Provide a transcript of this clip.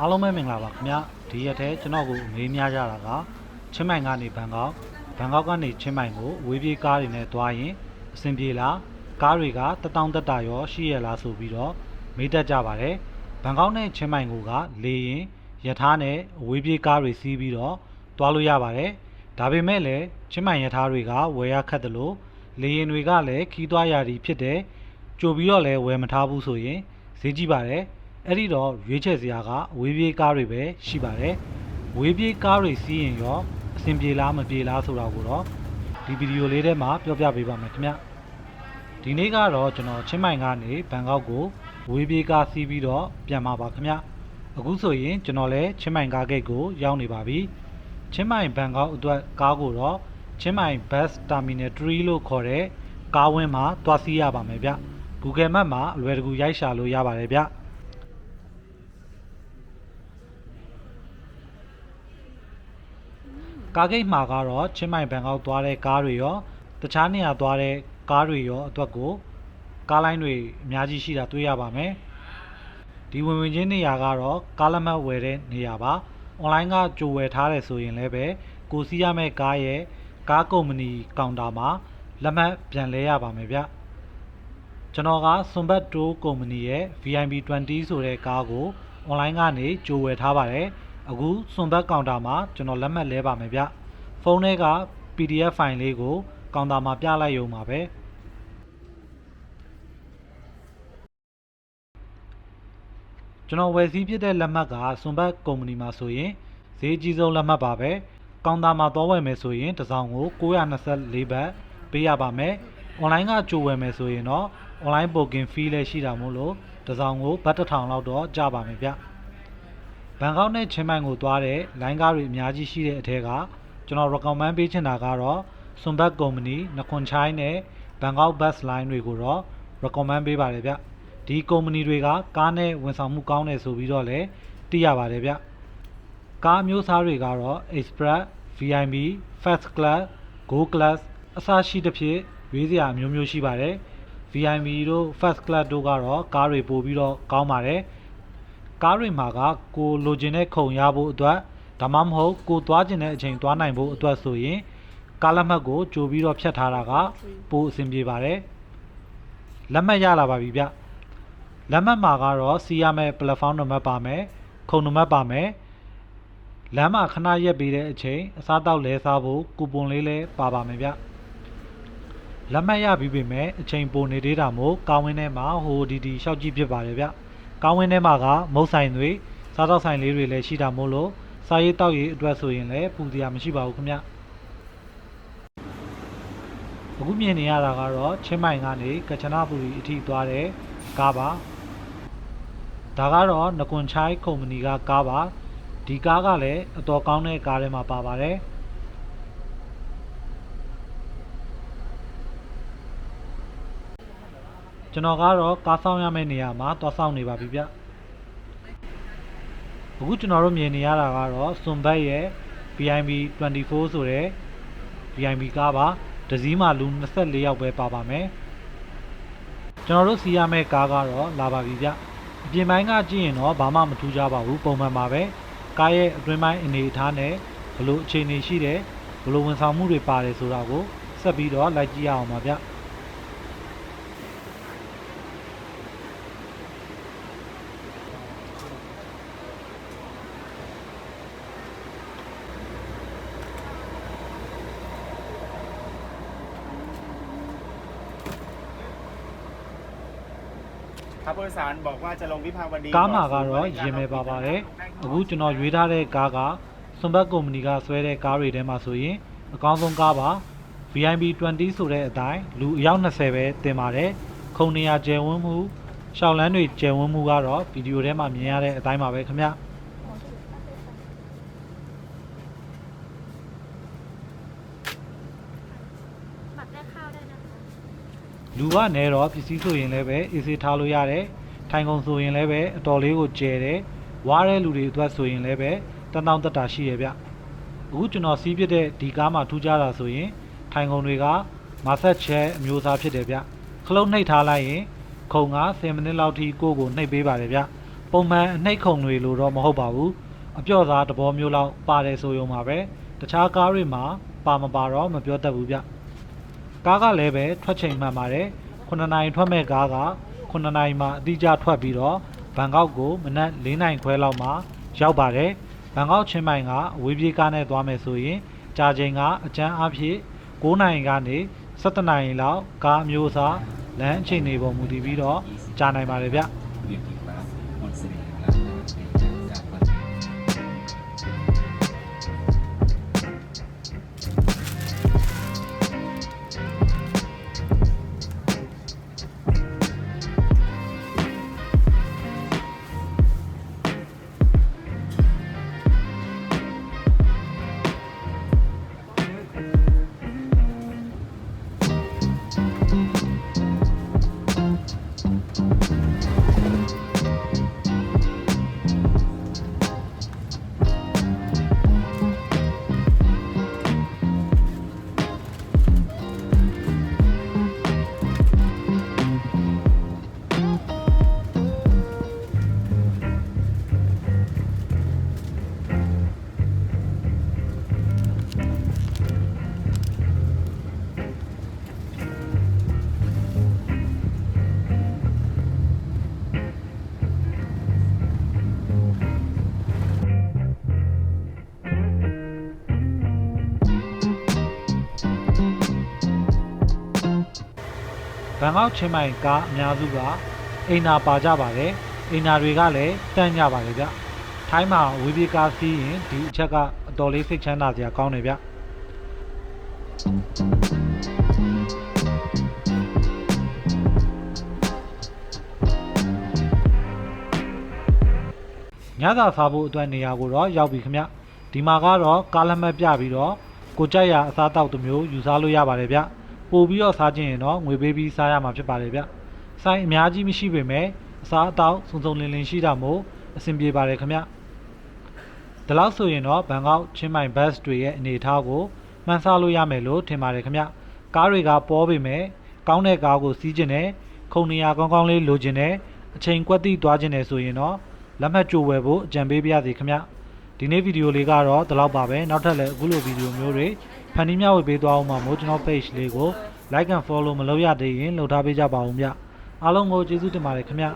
အားလုံးပဲမင်္ဂလာပါခင်ဗျဒီရက်ထဲကျွန်တော်ကိုမေးများကြတာကချင်းမိုင်ကနေဘန်ကောက်ဘန်ကောက်ကနေချင်းမိုင်ကိုဝေးပြေးကားတွေနဲ့သွားရင်အဆင်ပြေလားကားတွေကတတောင်တက်တာရောရှိရလားဆိုပြီးတော့မေးတတ်ကြပါတယ်ဘန်ကောက်နဲ့ချင်းမိုင်ကိုကလေရင်ယထာနဲ့အဝေးပြေးကားတွေစီးပြီးတော့သွားလို့ရပါတယ်ဒါပေမဲ့လည်းချင်းမိုင်ယထာတွေကဝယ်ရခက်တယ်လို့လေရင်တွေကလည်းခီးသွားရာဒီဖြစ်တယ်ကြိုပြီးတော့လည်းဝယ်မထားဘူးဆိုရင်ဈေးကြီးပါတယ် အဲ့ဒီတော့ရွေးချယ်စရာကအဝေးပြေးကားတွေပဲရှိပါတယ်။ဝေးပြေးကားတွေစီးရင်ရောအဆင်ပြေလားမပြေလားဆိုတာကိုတော့ဒီဗီဒီယိုလေးထဲမှာပြောပြပေးပါမယ်ခင်ဗျ။ဒီနေ့ကတော့ကျွန်တော်ချင်းမိုင်ကနေဘန်ကောက်ကိုဝေးပြေးကားစီးပြီးတော့ပြန်มาပါခင်ဗျ။အခုဆိုရင်ကျွန်တော်လည်းချင်းမိုင်ကားဂိတ်ကိုရောက်နေပါပြီ။ချင်းမိုင်ဘန်ကောက်အတွက်ကားကိုတော့ချင်းမိုင် Bus Terminal 3လို့ခေါ်တဲ့ကားဝင်းမှာတွားစီးရပါမယ်ဗျ။ Google Map မှာအလွယ်တကူရိုက်ရှာလို့ရပါတယ်ဗျ။ ကားဂိတ်မှာကတော့ချင်းမိုင်ဘန်ကောက်သွားတဲ့ကားတွေရောတခြားနေရာသွားတဲ့ကားတွေရောအတွက်ကိုကားလိုင်းတွေအများကြီးရှိတာတွေ့ရပါမယ်ဒီဝင်ဝင်ချင်းနေရာကတော့ကားလက်မှတ်ဝယ်တဲ့နေရာပါအွန်လိုင်းကကြိုဝယ်ထားတယ်ဆိုရင်လည်းပဲကိုစီးရမယ့်ကားရဲ့ကားကုမ္ပဏီကောင်တာမှာလက်မှတ်ပြန်လဲရပါမယ်ဗျကျွန်တော်ကစွန်ဘတ်တိုးကုမ္ပဏီရဲ့ VIP 20ဆိုတဲ့ကားကိုအွန်လိုင်းကနေကြိုဝယ်ထားပါတယ် အခုစွန်ဘတ်ကောင်တာမှာကျွန်တော်လက်မှတ်လဲပါမယ်ဗျဖုန်းထဲက PDF ဖိုင်လေးကိုကောင်တာမှာပြလိုက်ရုံပါပဲကျွန်တော်ဝယ်စည်းဖြစ်တဲ့လက်မှတ်ကစွန်ဘတ်ကုမ္ပဏီမှာဆိုရင်ဈေးကြီးဆုံးလက်မှတ်ပါပဲကောင်တာမှာသွားဝယ်မယ်ဆိုရင်တစ်စောင်ကို924ဘတ်ပေးရပါမယ်အွန်လိုင်းကကြိုဝယ်မယ်ဆိုရင်တော့အွန်လိုင်း booking fee လည်းရှိတာမို့လို့တစ်စောင်ကိုဘတ်တစ်ထောင်လောက်တော့ကျပါမယ်ဗျဘ န်ကောက်နဲ့ချင်းမိုင်ကိုသွားတဲ့လိုင်းကားတွေအများကြီးရှိတဲ့အထက်ကကျွန်တော် recommend ပေးချင်တာကတော့ Sunbat Company နခွန်ချိုင်းနဲ့ Bangkok Bus Line တွေကိုတော့ recommend ပေးပါတယ်ဗျဒီကုမ္ပဏီတွေကကားနဲ့ဝန်ဆောင်မှုကောင်းတယ်ဆိုပြီးတော့လည်းသိရပါတယ်ဗျကားအမျိုးအစားတွေကတော့ Express VIP Fast Class Go Class အစရှိသဖြင့်ရွေးစရာအမျိုးမျိုးရှိပါတယ် VIP တို့ Fast Class တို့ကတော့ကားတွေပို့ပြီးတော့ကောင်းပါတယ် ကားတွေမှာကကိုလိုချင်တဲ့ခုံရဖို့အတွက်ဒါမှမဟုတ်ကိုသွားချင်တဲ့အချိန်သွားနိုင်ဖို့အတွက်ဆိုရင်ကားလက်မှတ်ကိုကြိုပြီးတော့ဖြတ်ထားတာကပိုအဆင်ပြေပါတယ်လက်မှတ်ရလာပါပြီဗျလက်မှတ်မှာကတော့စီးရမယ့် platform နံပါတ်ပါမယ်ခုံနံပါတ်ပါမယ်လမ်းမှာခဏရက်ပြီးတဲ့အချိန်အစားတောက်လဲစားဖို့ကူပွန်လေးလည်းပါပါမယ်ဗျလက်မှတ်ရပြီးပြီမဲ့အချိန်ပိုနေသေးတာမို့ကောင်းဝင်းထဲမှာဟိုဒီဒီရှောက်ကြည့်ဖြစ်ပါတယ်ဗျ ကောင်းဝင်းထဲမှာကမုတ်ဆိုင်တွေစားတော့ဆိုင်လေးတွေလည်းရှိတာမို့လို့စားရေးတောက်ရေးအတွက်ဆိုရင်လည်းပူစရာမရှိပါဘူးခင်ဗျအခုမြင်နေရတာကတော့ချင်းမိုင်ကနေကချနာပူရီအထိသွားတဲ့ကားပါဒါကတော့နကွန်ချိုင်းကုမ္ပဏီကကားပါဒီကားကလည်းအတော်ကောင်းတဲ့ကားထဲမှာပါပါတယ် ကျွန်တော်ကတော့ကားဆောင်ရမယ့်နေရာမှာသွားဆောင်နေပါပြီဗျအခုကျွန်တော်တို့မြင်နေရတာကတော့စွန်ဘတ်ရဲ့ VIP 24ဆိုတဲ့ VIP ကားပါတစ်စီးမှာလူ24ယောက်ပဲပါပါမယ်ကျွန်တော်တို့စီးရမယ့်ကားကတော့လာပါပြီဗျအပြင်ပိုင်းကကြည့်ရင်တော့ဘာမှမထူးကြပါဘူးပုံမှန်ပါပဲကားရဲ့အတွင်းပိုင်းအနေအထားနဲ့ဘလို့အခြေအနေရှိတယ်ဘလို့ဝန်ဆောင်မှုတွေပါတယ်ဆိုတာကိုဆက်ပြီးတော့လိုက်ကြည့်ရအောင်ပါဗျ ครับผู้โดยสารบอกว่าจะลงวิภาวดี ကားမှာကတော့ရင်မဲ့ပါပါတယ်အခုကျွန်တော်ရွေးထားတဲ့ကားကစွန်ဘတ်ကုမ္ပဏီကဆွဲတဲ့ကားတွေထဲမှာဆိုရင်အကောင်းဆုံးကားပါ VIP 20ဆိုတဲ့အတိုင်းလူအယောက်20ပဲတင်ပါတယ်ခုံနေရာကျယ်ဝန်းမှုရှောက်လန်းတွေကျယ်ဝန်းမှုကတော့ဗီဒီယိုထဲမှာမြင်ရတဲ့အတိုင်းပါပဲခင်ဗျ หมักได้ข้าวได้นะคะ လူကနေတော့ပစ္စည်းဆိုရင်လည်းပဲအေးစေးထားလို့ရတယ်ထိုင်ကုန်ဆိုရင်လည်းပဲအတော်လေးကိုကျယ်တယ်ဝါးတဲ့လူတွေအတွက်ဆိုရင်လည်းပဲတန်းတောင်းတက်တာရှိရဗျအခုကျွန်တော်စီးပြတဲ့ဒီကားမှာထူးခြားတာဆိုရင် ထိုင်ကုန်တွေကမာဆက်ချဲအမျိုးအစားဖြစ်တယ်ဗျခလုတ်နှိပ်ထားလိုက်ရင်ခုံက10မိနစ်လောက်ထိကိုယ့်ကိုနှိပ်ပေးပါတယ်ဗျမပုံမှန်အနှိတ်ခုံတွေလို့တော့မဟုတ်ပါဘူးအပြော့စားတဘောမျိုးလောက်ပါတယ်ဆိုရုံပါပဲတခြားကားတွေမှာပါမပါတော့မပြောတတ်ဘူးဗျ ကားကလည်းပဲထွက်ချိန်မှန်ပါတယ်9နာရီထွက်မဲ့ကားက9နာရီမှအတိအကျထွက်ပြီးတော့ဘန်ကောက်ကိုမနက်4နာရီခွဲလောက်မှရောက်ပါတယ်ဘန်ကောက်ချင်းမိုင်ကအဝေးပြေးကားနဲ့သွားမယ်ဆိုရင်ကြာချိန်ကအကျန်းအဖြစ်9နာရီကနေ17နာရီလောက်ကားအမျိုးအစားလမ်းအချိန်တွေပေါ်မူတည်ပြီးတော့ကြာနိုင်ပါတယ်ဗျ န်ကောက်ချင်းမိုင်ကားအများစုကအိမ်နာပါကြပါတယ်အိမ်နာတွေကလည်းတန့်ကြပါတယ်ဗျထိုင်းမှာဝေးပြေးကားစီးရင်ဒီအချက်ကအတော်လေးစိတ်ချမ်းသာစရာကောင်းတယ်ဗျညသာစားဖို့အတွက်နေရာကိုတော့ရောက်ပြီခင်ဗျဒီမှာကတော့ကားလက်မှတ်ပြပြီးတော့ကိုကြိုက်ရာအစားအသောက်တစ်မျိုးယူစားလို့ရပါတယ်ဗျ ပို့ပြီးတော့စားခြင်းရင်တော့ငွေပေးပြီးစားရမှာဖြစ်ပါတယ်ဗျ။ဆိုင်အများကြီးမရှိပေမဲ့အစားအသောက်စုံစုံလင်လင်ရှိတာမို့အဆင်ပြေပါတယ်ခင်ဗျ။ဒါလောက်ဆိုရင်တော့ဘန်ကောက်ချင်းမိုင်ဘတ်စ်တွေရဲ့အနေအထားကိုမှန်းဆလို့ရမယ်လို့ထင်ပါတယ်ခင်ဗျ။ကားတွေကပေါ်ပေမဲ့ကောင်းတဲ့ကားကိုစီးခြင်းနဲ့ခုံနေရာကောင်းကောင်းလေးလိုချင်တဲ့အချိန်ကွက်တိသွားခြင်းနဲ့ဆိုရင်တော့လက်မှတ်ကြိုဝယ်ဖို့အကြံပေးပါရစေခင်ဗျ။ဒီနေ့ဗီဒီယိုလေးကတော့ဒီလောက်ပါပဲနောက်ထပ်လည်းအခုလိုဗီဒီယိုမျိုးတွေ ဖန်တီးမျှဝေပေးသွားအောင်ပါမို့ကျွန်တော် page လေးကို like and follow မလုပ်ရသေးရင်လုပ်ထားပေးကြပါဦးဗျအားလုံးကိုကျေးဇူးတင်ပါတယ်ခင်ဗျ